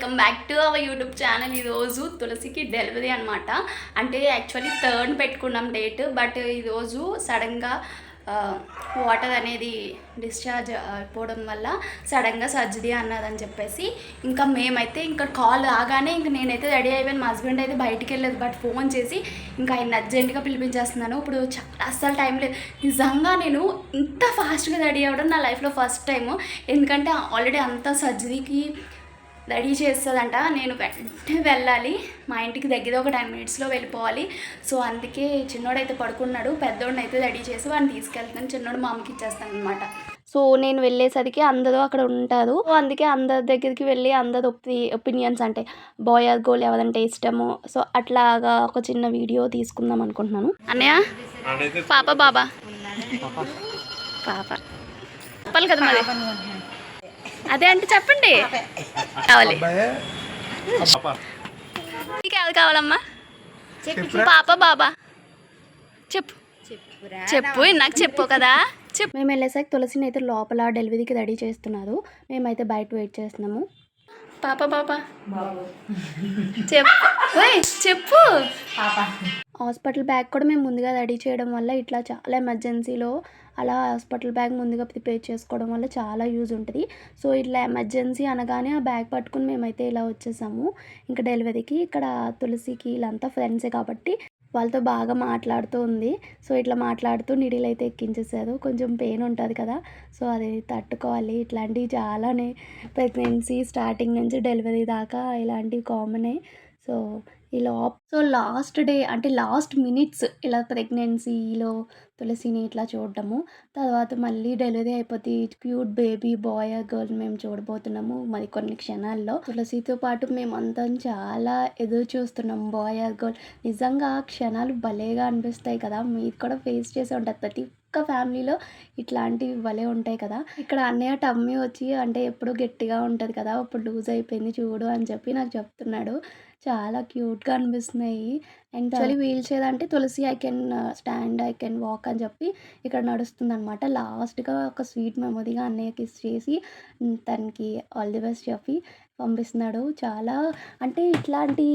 Welcome back to our YouTube channel ఈరోజు తులసికి delivery అనమాట అంటే యాక్చువల్లీ థర్డ్ పెట్టుకున్నాం డేట్ బట్ ఈరోజు సడన్గా వాటర్ అనేది డిశ్చార్జ్ అయిపోవడం వల్ల సడన్గా సర్జరీ అన్నదని చెప్పేసి ఇంకా మేమైతే ఇంకా కాల్ రాగానే ఇంకా నేనైతే రెడీ అయిపోయాను. మా హస్బెండ్ అయితే బయటికి వెళ్ళలేదు బట్ ఫోన్ చేసి ఇంకా ఆయన అర్జెంటుగా పిలిపించేస్తున్నాను. ఇప్పుడు చాలా అస్సలు టైం లేదు. నిజంగా నేను ఇంత ఫాస్ట్గా రెడీ అవ్వడం నా లైఫ్లో ఫస్ట్ టైము ఎందుకంటే ఆల్రెడీ అంత సర్జరీకి రెడీ చేస్తుందంట. నేను వెంటనే వెళ్ళాలి. మా ఇంటికి దగ్గర ఒక టెన్ మినిట్స్లో వెళ్ళిపోవాలి. సో అందుకే చిన్నోడైతే పడుకున్నాడు. పెద్దోడిని అయితే రెడీ చేసి వాడిని తీసుకెళ్తాను. చిన్నోడు మా అమ్మకి ఇచ్చేస్తాను అనమాట సో నేను వెళ్ళేసరికి అందరూ అక్కడ ఉంటారు. సో అందుకే అందరి దగ్గరికి వెళ్ళి అందరి ఒపి ఒపీనియన్స్ అంటే బాయ్ ఆర్ గోల్ ఎవరంటే ఇష్టము. సో అట్లాగా ఒక చిన్న వీడియో తీసుకుందాం అనుకుంటున్నాను. అన్నయ్య? పాప బాబా? పాప. చెప్పాలి కదా మరి? అదే అంటే చెప్పండి. కావాలి. నీకు ఎవరు కావాలమ్మా? పాప బాబా. చెప్పు. చెప్పు నాకు చెప్పు కదా. చెప్పు. మేము వెళ్ళేసరికి తులసిని అయితే లోపల డెలివరీకి రెడీ చేస్తున్నారు. మేమైతే బయట వెయిట్ చేస్తున్నాము. పాప పాప చెప్పు. చెప్పు. హాస్పిటల్ బ్యాగ్ కూడా మేము ముందుగా రెడీ చేయడం వల్ల ఇట్లా చాలా ఎమర్జెన్సీలో అలా హాస్పిటల్ బ్యాగ్ ముందుగా ప్రిపేర్ చేసుకోవడం వల్ల చాలా యూజ్ ఉంటుంది. సో ఇట్లా ఎమర్జెన్సీ అనగానే ఆ బ్యాగ్ పట్టుకుని మేమైతే ఇలా వచ్చేసాము. ఇంకా డెలివరీకి ఇక్కడ తులసికి వీళ్ళంతా ఫ్రెండ్సే కాబట్టి వాళ్ళతో బాగా మాట్లాడుతూ ఉంది. సో ఇట్లా మాట్లాడుతూ నిడిలు అయితే ఎక్కించేసారు కొంచెం పెయిన్ ఉంటుంది కదా సో అది తట్టుకోవాలి. ఇట్లాంటివి చాలానే ప్రెగ్నెన్సీ స్టార్టింగ్ నుంచి డెలివరీ దాకా ఇలాంటివి కామనే. సో ఇలా సో లాస్ట్ డే అంటే లాస్ట్ మినిట్స్ ఇలా ప్రెగ్నెన్సీలో తులసిని ఇట్లా చూడటము తర్వాత మళ్ళీ డెలివరీ అయిపోతే క్యూట్ బేబీ బాయ్ గర్ల్ మేము చూడబోతున్నాము మరి కొన్ని క్షణాల్లో. తులసితో పాటు మేమంతా చాలా ఎదురు చూస్తున్నాం బాయ్ గర్ల్. నిజంగా ఆ క్షణాలు భలేగా అనిపిస్తాయి కదా. మీరు కూడా ఫేస్ చేసే ఉంటారు. ప్రతి ఒక్క ఫ్యామిలీలో ఇట్లాంటివి భలే ఉంటాయి కదా. ఇక్కడ అన్నయ్య టమ్మీ వచ్చి అంటే ఎప్పుడు గట్టిగా ఉంటుంది కదా. ఇప్పుడు లూజ్ అయిపోయింది చూడు అని చెప్పి నాకు చెప్తున్నాడు. చాలా క్యూట్గా అనిపిస్తున్నాయి. అండ్ యాక్చువల్లీ వీల్ చైర్ అంటే Tulasi I can stand I can walk అని చెప్పి ఇక్కడ నడుస్తుంది అనమాట లాస్ట్గా ఒక స్వీట్ మెమొరీగా అన్నయ్యకి చేసి ఉమ్, తనకి ఆల్ ది బెస్ట్ చెప్పి పంపిస్తున్నాడు. చాలా అంటే ఇట్లాంటి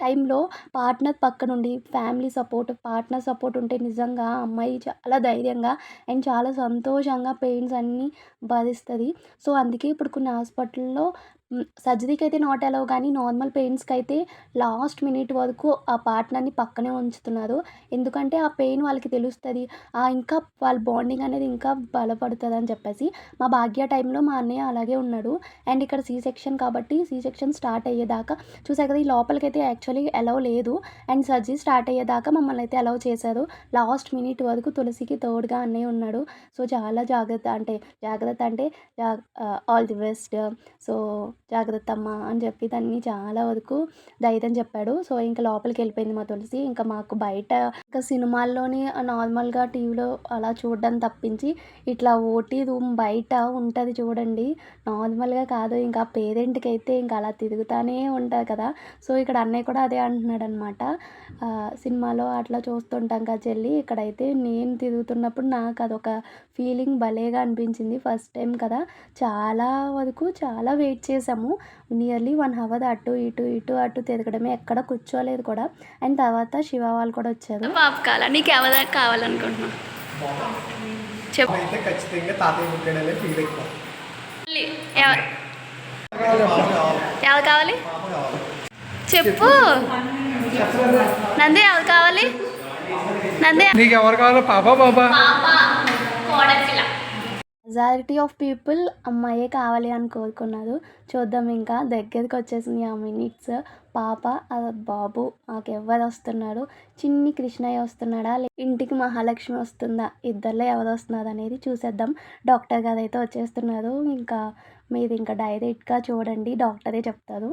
టైంలో పార్ట్నర్ పక్కనుండి ఫ్యామిలీ సపోర్ట్ పార్ట్నర్ సపోర్ట్ ఉంటే నిజంగా ఆ అమ్మాయి చాలా ధైర్యంగా అండ్ చాలా సంతోషంగా పెయిన్స్ అన్నీ భరిస్తుంది సో అందుకే ఇప్పుడు కొన్ని హాస్పిటల్లో సర్జరీకి అయితే నాట్ అలవ్ కానీ నార్మల్ పెయిన్స్కి అయితే లాస్ట్ మినిట్ వరకు ఆ పార్ట్నర్ని పక్కనే ఉంచుతున్నారు. ఎందుకంటే ఆ పెయిన్ వాళ్ళకి తెలుస్తుంది. ఆ ఇంకా వాళ్ళ బాండింగ్ అనేది ఇంకా బలపడుతుంది అని చెప్పేసి మా భాగ్య టైంలో మా అన్నయ్య అలాగే ఉన్నాడు. అండ్ ఇక్కడ సీ సెక్షన్ కాబట్టి సీ సెక్షన్ స్టార్ట్ అయ్యేదాకా చూసా కదా ఈ లోపలికి అయితే యాక్చువల్లీ అలౌ లేదు. అండ్ సర్జరీ స్టార్ట్ అయ్యేదాకా మమ్మల్ని అయితే అలౌ చేశారు. లాస్ట్ మినిట్ వరకు తులసికి తోడుగా అన్నయ్య ఉన్నాడు. సో చాలా జాగ్రత్త అంటే జాగ్రత్త అంటే ఆల్ ది బెస్ట్ సో జాగ్రత్త అమ్మ అని చెప్పి దాన్ని చాలా వరకు ధైర్యం చెప్పాడు. సో ఇంకా లోపలికి వెళ్ళిపోయింది మా తులసి. ఇంకా మాకు బయట ఇంకా సినిమాల్లోని నార్మల్గా టీవీలో అలా చూడడం తప్పించి ఇట్లా ఓటీ రూమ్ బయట ఉంటుంది చూడండి. నార్మల్గా కాదు ఇంకా పేరెంట్కి అయితే ఇంకా అలా తిరుగుతానే ఉంటుంది కదా. సో ఇక్కడ అన్నయ్య కూడా అదే అంటున్నాడు అనమాట సినిమాలో అట్లా చూస్తుంటాం కదా చెల్లి ఇక్కడైతే నేను తిరుగుతున్నప్పుడు నాకు అదొక ఫీలింగ్ భలేగా అనిపించింది ఫస్ట్ టైం కదా. చాలా వరకు చాలా వెయిట్ చేసాము నియర్లీ వన్ అవర్ అటు ఇటు ఇటు అటు తిరగడమే. ఎక్కడ కూర్చోలేదు కూడా. అండ్ తర్వాత శివ వాళ్ళు కూడా వచ్చారు. పాప కాల? నీకు ఎవరు కావాలనుకుంటున్నావు? చెప్పు. ఖచ్చితంగా తాతయ్య ఫీల్ ఎవరు ఎవరు కావాలి? చెప్పు. నంది ఎవరు కావాలి? నంది. నీకు ఎవరు కావాలో పాప బాబా మెజారిటీ ఆఫ్ పీపుల్ అమ్మాయే కావాలి అని కోరుకున్నారు. చూద్దాం ఇంకా దగ్గరికి వచ్చేసింది ఆ మినిట్స్ పాప ఆ బాబు మాకు ఎవరు వస్తున్నారు? చిన్ని కృష్ణయ్య వస్తున్నాడా? ఇంటికి మహాలక్ష్మి వస్తుందా? ఇద్దరిలో ఎవరు వస్తున్నారు అనేది చూసేద్దాం. డాక్టర్ గారు అయితే వచ్చేస్తున్నారు. ఇంకా మీరు ఇంకా డైరెక్ట్గా చూడండి. డాక్టరే చెప్తారు.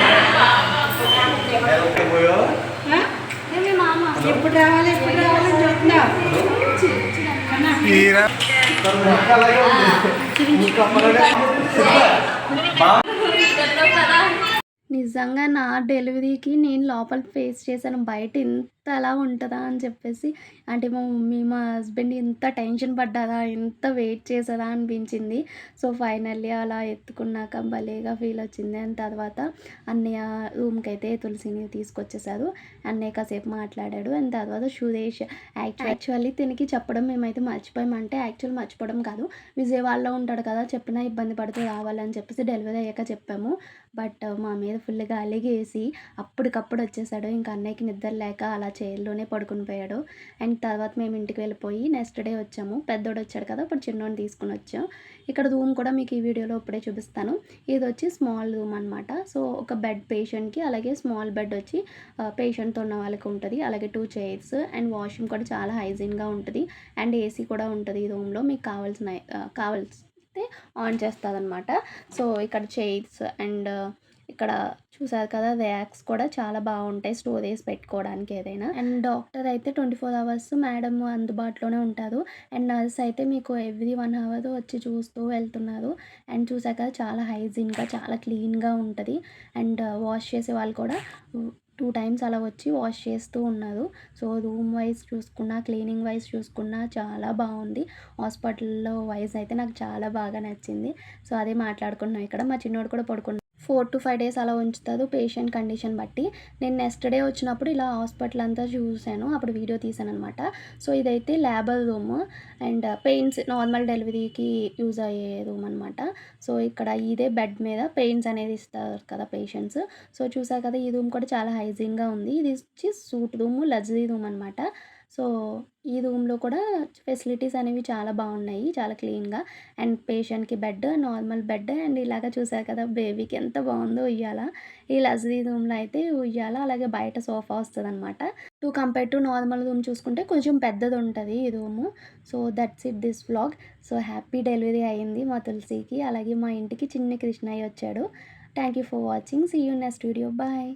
ఎప్పుడు రావాలి ఎప్పుడు రావాలి చూస్తున్నావు నిజంగా నా డెలివరీకి నేను లోపల ఫేస్ చేశాను. బయట ఇంత అలా ఉంటుందా అని చెప్పేసి అంటే మా మమ్మీ మా హస్బెండ్ ఇంత టెన్షన్ పడ్డారా ఇంత వెయిట్ చేసేదా అనిపించింది. సో ఫైనల్లీ అలా ఎత్తుకున్నాక భలేగా ఫీల్ వచ్చింది. అండ్ తర్వాత అన్నయ్య రూమ్కి అయితే తులసిని తీసుకొచ్చేసారు. అన్నయ్య కాసేపు మాట్లాడాడు. అండ్ తర్వాత సురేష్ యాక్చువల్లీ తినికి చెప్పడం మేమైతే మర్చిపోయాం అంటే యాక్చువల్ మర్చిపోవడం కాదు. విజయవాడలో ఉంటాడు కదా చెప్పినా ఇబ్బంది పడుతూ రావాలని చెప్పేసి డెలివరీ అయ్యాక చెప్పాము. బట్ మా మీద ఫుల్గా అలిగేసి అప్పటికప్పుడు వచ్చేసాడు. ఇంకా అన్నయ్యకి నిద్ర లేక అలా చైర్లోనే పడుకుని పోయాడు. అండ్ తర్వాత మేము ఇంటికి వెళ్ళిపోయి నెక్స్ట్ డే వచ్చాము. పెద్దోడు వచ్చాడు కదా ఇప్పుడు చిన్నోడిని తీసుకుని వచ్చాం. ఇక్కడ రూమ్ కూడా మీకు ఈ వీడియోలో ఇప్పుడే చూపిస్తాను. ఇది వచ్చి స్మాల్ రూమ్ అనమాట సో ఒక బెడ్ పేషెంట్కి అలాగే స్మాల్ బెడ్ వచ్చి పేషెంట్తో ఉన్న వాళ్ళకి ఉంటుంది. అలాగే టూ చైర్స్ అండ్ వాష్రూమ్ కూడా చాలా హైజీన్గా ఉంటుంది. అండ్ ఏసీ కూడా ఉంటుంది ఈ రూమ్లో. మీకు కావాల్సిన కావాల్సి అయితే ఆన్ చేస్తుంది అనమాట సో ఇక్కడ చైర్స్ అండ్ ఇక్కడ చూసారు కదా ర్యాక్స్ కూడా చాలా బాగుంటాయి స్టోరేజ్ పెట్టుకోవడానికి ఏదైనా. అండ్ డాక్టర్ అయితే ట్వంటీ ఫోర్ అవర్స్ మేడం అందుబాటులోనే ఉంటారు. అండ్ నర్స్ అయితే మీకు ఎవ్రీ వన్ అవర్ వచ్చి చూస్తూ వెళ్తున్నారు. అండ్ చూసాక చాలా హైజీన్గా చాలా క్లీన్గా ఉంటుంది. అండ్ వాష్ చేసే వాళ్ళు కూడా టూ టైమ్స్ అలా వచ్చి వాష్ చేస్తూ ఉన్నారు. సో రూమ్ వైజ్ చూసుకున్నా క్లీనింగ్ వైజ్ చూసుకున్నా చాలా బాగుంది. హాస్పిటల్లో వైజ్ అయితే నాకు చాలా బాగా నచ్చింది. సో అదే మాట్లాడుకున్నాం ఇక్కడ. మా చిన్నోడు కూడా పడుకున్నాడు ఫోర్ టు ఫైవ్ డేస్ అలా ఉంచుతారు పేషెంట్ కండిషన్ బట్టి. నేను నెక్స్ట్ డే వచ్చినప్పుడు ఇలా హాస్పిటల్ అంతా చూశాను. అప్పుడు వీడియో తీసాను అనమాట సో ఇదైతే labour room and pains normal డెలివరీకి యూజ్ అయ్యే రూమ్ అనమాట సో ఇక్కడ ఇదే బెడ్ మీద పెయిన్స్ అనేది ఇస్తారు కదా పేషెంట్స్. సో చూసారు కదా ఈ రూమ్ కూడా చాలా హైజీన్గా ఉంది. ఇది వచ్చి సూట్ రూమ్ లగ్జరీ రూమ్ అనమాట సో ఈ రూమ్లో కూడా ఫెసిలిటీస్ అనేవి చాలా బాగున్నాయి చాలా క్లీన్గా. అండ్ పేషెంట్కి బెడ్ నార్మల్ బెడ్ అండ్ ఇలాగ చూసారు కదా బేబీకి ఎంత బాగుందో ఉయ్యాల. ఈ లగ్జరీ రూమ్లో అయితే ఉయ్యాల అలాగే బయట సోఫా వస్తుంది అనమాట to compare to normal room చూసుకుంటే కొంచెం పెద్దది ఉంటుంది ఈ room. So that's it this vlog. So happy delivery అయింది మా తులసికి అలాగే మా ఇంటికి చిన్న కృష్ణయ్య వచ్చాడు. Thank you for watching. See you next video. Bye.